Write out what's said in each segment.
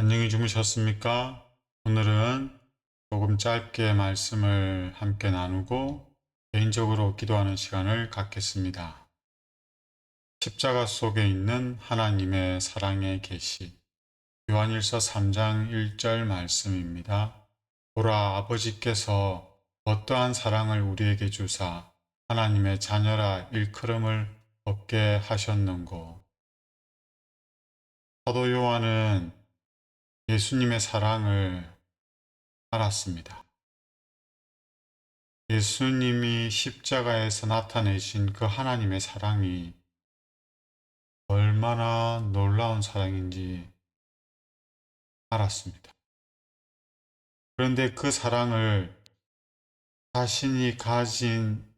안녕히 주무셨습니까? 오늘은 조금 짧게 말씀을 함께 나누고 개인적으로 기도하는 시간을 갖겠습니다. 십자가 속에 있는 하나님의 사랑의 계시 요한일서 3장 1절 말씀입니다. 보라 아버지께서 어떠한 사랑을 우리에게 주사 하나님의 자녀라 일컬음을 얻게 하셨는고 사도 요한은 예수님의 사랑을 알았습니다. 예수님이 십자가에서 나타내신 그 하나님의 사랑이 얼마나 놀라운 사랑인지 알았습니다. 그런데 그 사랑을 자신이 가진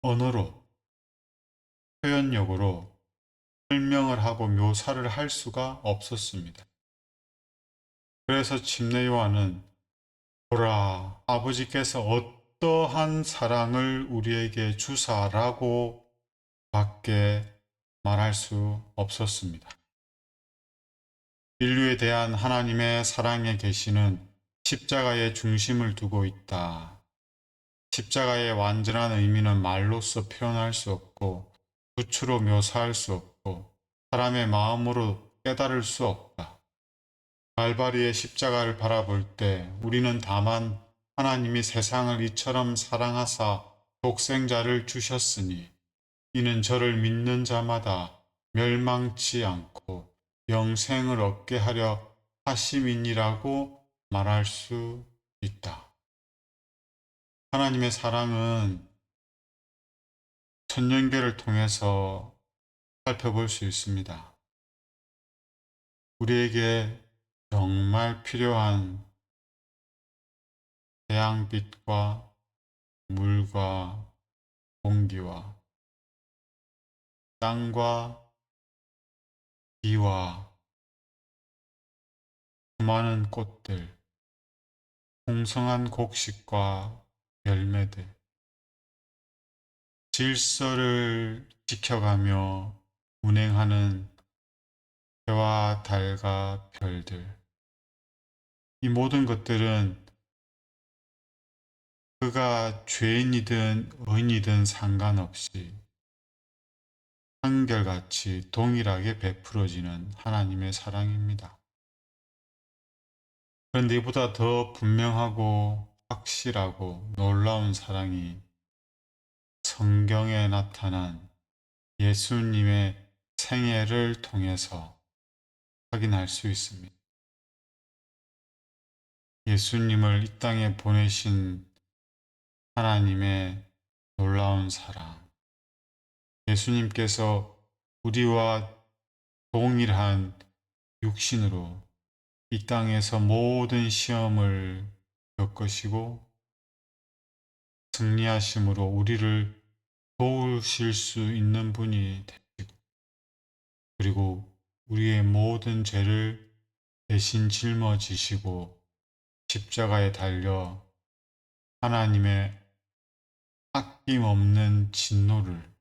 언어로, 표현력으로 설명을 하고 묘사를 할 수가 없었습니다. 그래서 침례 요한은 보라 아버지께서 어떠한 사랑을 우리에게 주사라고 밖에 말할 수 없었습니다. 인류에 대한 하나님의 사랑의 계시는 십자가의 중심을 두고 있다. 십자가의 완전한 의미는 말로써 표현할 수 없고 부추로 묘사할 수 없고 사람의 마음으로 깨달을 수 없다. 갈바리의 십자가를 바라볼 때 우리는 다만 하나님이 세상을 이처럼 사랑하사 독생자를 주셨으니 이는 저를 믿는 자마다 멸망치 않고 영생을 얻게 하려 하심이니라고 말할 수 있다. 하나님의 사랑은 천년계를 통해서 살펴볼 수 있습니다. 우리에게 정말 필요한 태양빛과 물과 공기와 땅과 비와 수많은 꽃들, 풍성한 곡식과 열매들, 질서를 지켜가며 운행하는 해와 달과 별들. 이 모든 것들은 그가 죄인이든 의인이든 상관없이 한결같이 동일하게 베풀어지는 하나님의 사랑입니다. 그런데 이보다 더 분명하고 확실하고 놀라운 사랑이 성경에 나타난 예수님의 생애를 통해서 확인할 수 있습니다. 예수님을 이 땅에 보내신 하나님의 놀라운 사랑. 예수님께서 우리와 동일한 육신으로 이 땅에서 모든 시험을 겪으시고 승리하심으로 우리를 도우실 수 있는 분이 되시고 그리고 우리의 모든 죄를 대신 짊어지시고 십자가에 달려 하나님의 아낌없는 진노를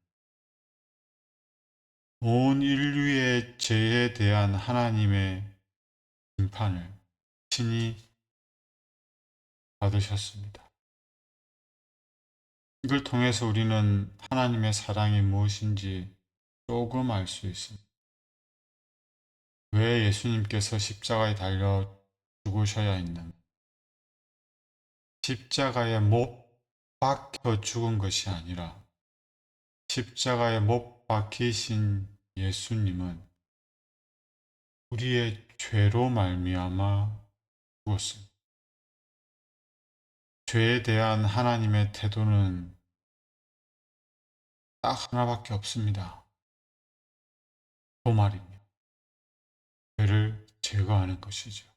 온 인류의 죄에 대한 하나님의 심판을 친히 받으셨습니다. 이걸 통해서 우리는 하나님의 사랑이 무엇인지 조금 알 수 있습니다. 왜 예수님께서 십자가에 달려 죽으셔야 했는가? 십자가에 못 박혀 죽은 것이 아니라 십자가에 못 박히신 예수님은 우리의 죄로 말미암아 죽었습니다. 죄에 대한 하나님의 태도는 딱 하나밖에 없습니다. 도말입니다. 죄를 제거하는 것이죠.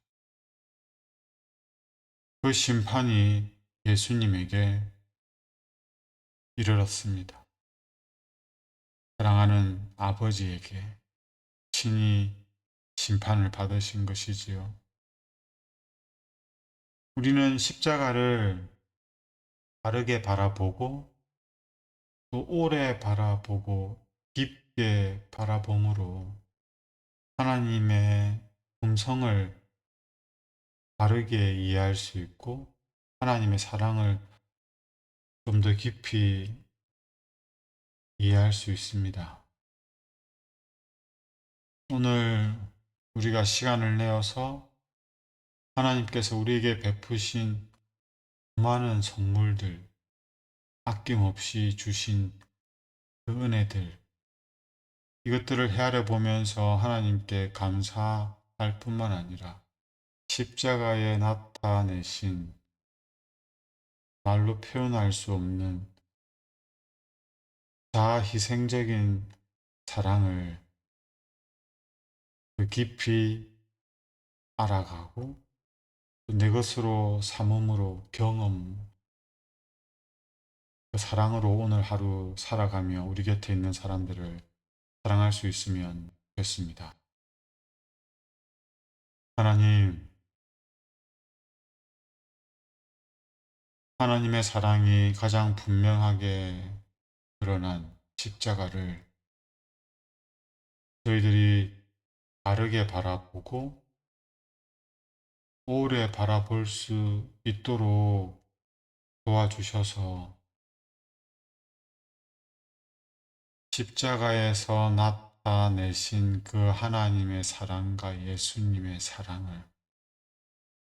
그 심판이 예수님에게 이르렀습니다. 사랑하는 아버지에게 친히 심판을 받으신 것이지요. 우리는 십자가를 바르게 바라보고 또 오래 바라보고 깊게 바라봄으로 하나님의 음성을 바르게 이해할 수 있고 하나님의 사랑을 좀 더 깊이 이해할 수 있습니다. 오늘 우리가 시간을 내어서 하나님께서 우리에게 베푸신 많은 선물들, 아낌없이 주신 그 은혜들, 이것들을 헤아려 보면서 하나님께 감사할 뿐만 아니라 십자가에 나타내신 말로 표현할 수 없는 자희생적인 사랑을 그 깊이 알아가고 내 것으로 삼음으로 경험 그 사랑으로 오늘 하루 살아가며 우리 곁에 있는 사람들을 사랑할 수 있으면 좋겠습니다. 하나님, 하나님의 사랑이 가장 분명하게 드러난 십자가를 저희들이 바르게 바라보고 오래 바라볼 수 있도록 도와주셔서 십자가에서 나타내신 그 하나님의 사랑과 예수님의 사랑을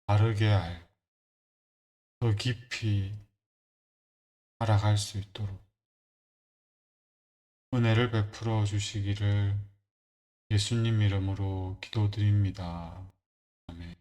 바르게 알, 더 깊이 알아갈 수 있도록 은혜를 베풀어 주시기를 예수님 이름으로 기도드립니다. 아멘.